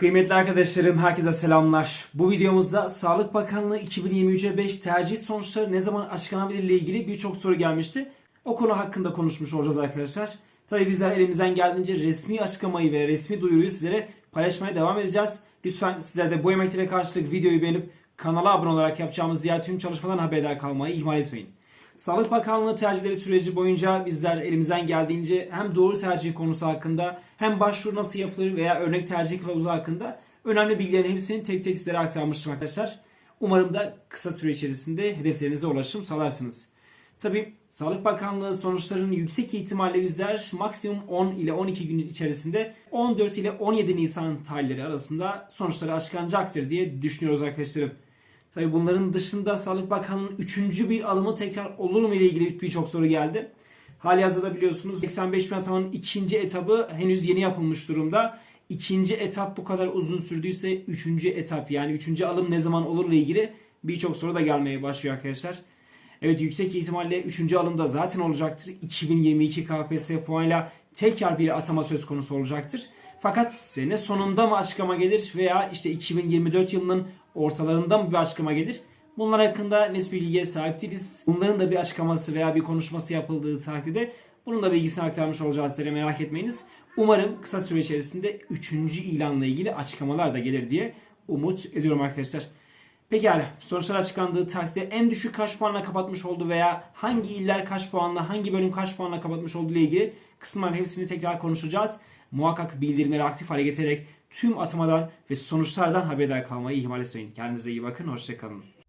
Kıymetli arkadaşlarım herkese selamlar. Bu videomuzda Sağlık Bakanlığı 2023'e 5 tercih sonuçları ne zaman açıklanabilir ile ilgili birçok soru gelmişti. O konu hakkında konuşmuş olacağız arkadaşlar. Tabi bizler elimizden geldiğince resmi açıklamayı ve resmi duyuruyu sizlere paylaşmaya devam edeceğiz. Lütfen sizler de bu emeklere karşılık videoyu beğenip kanala abone olarak yapacağımız diğer tüm çalışmadan haberdar kalmayı ihmal etmeyin. Sağlık Bakanlığı tercihleri süreci boyunca bizler elimizden geldiğince hem doğru tercih konusu hakkında hem başvuru nasıl yapılır veya örnek tercih kılavuzu hakkında önemli bilgilerin hepsini tek tek sizlere aktarmıştım arkadaşlar. Umarım da kısa süre içerisinde hedeflerinize ulaşım sağlarsınız. Tabi Sağlık Bakanlığı sonuçlarının yüksek ihtimalle bizler maksimum 10 ile 12 gün içerisinde 14 ile 17 Nisan tarihleri arasında sonuçları açıklanacaktır diye düşünüyoruz arkadaşlarım. Tabi bunların dışında Sağlık Bakanlığı'nın üçüncü bir alımı tekrar olur mu ile ilgili birçok soru geldi. Hali hazırda biliyorsunuz 85 bin atamanın ikinci etabı henüz yeni yapılmış durumda. İkinci etap bu kadar uzun sürdüyse üçüncü etap yani üçüncü alım ne zaman olur ile ilgili birçok soru da gelmeye başlıyor arkadaşlar. Evet yüksek ihtimalle 3. alımda zaten olacaktır. 2022 KPSS puanıyla tekrar bir atama söz konusu olacaktır. Fakat sene sonunda mı açıklama gelir veya işte 2024 yılının ortalarında mı bir açıklama gelir? Bunlar hakkında net bilgiye sahip değiliz. Bunların da bir açıklaması veya bir konuşması yapıldığı takdirde bunun da bilgisini aktarmış olacağız sizlere merak etmeyiniz. Umarım kısa süre içerisinde 3. ilanla ilgili açıklamalar da gelir diye umut ediyorum arkadaşlar. Pekala sonuçlar açıklandığı takdirde en düşük kaç puanla kapatmış oldu veya hangi iller kaç puanla hangi bölüm kaç puanla kapatmış olduğu ile ilgili kısımların hepsini tekrar konuşacağız. Muhakkak bildirimleri aktif hale getirerek tüm atamadan ve sonuçlardan haberdar kalmayı ihmal etmeyin. Kendinize iyi bakın. Hoşçakalın.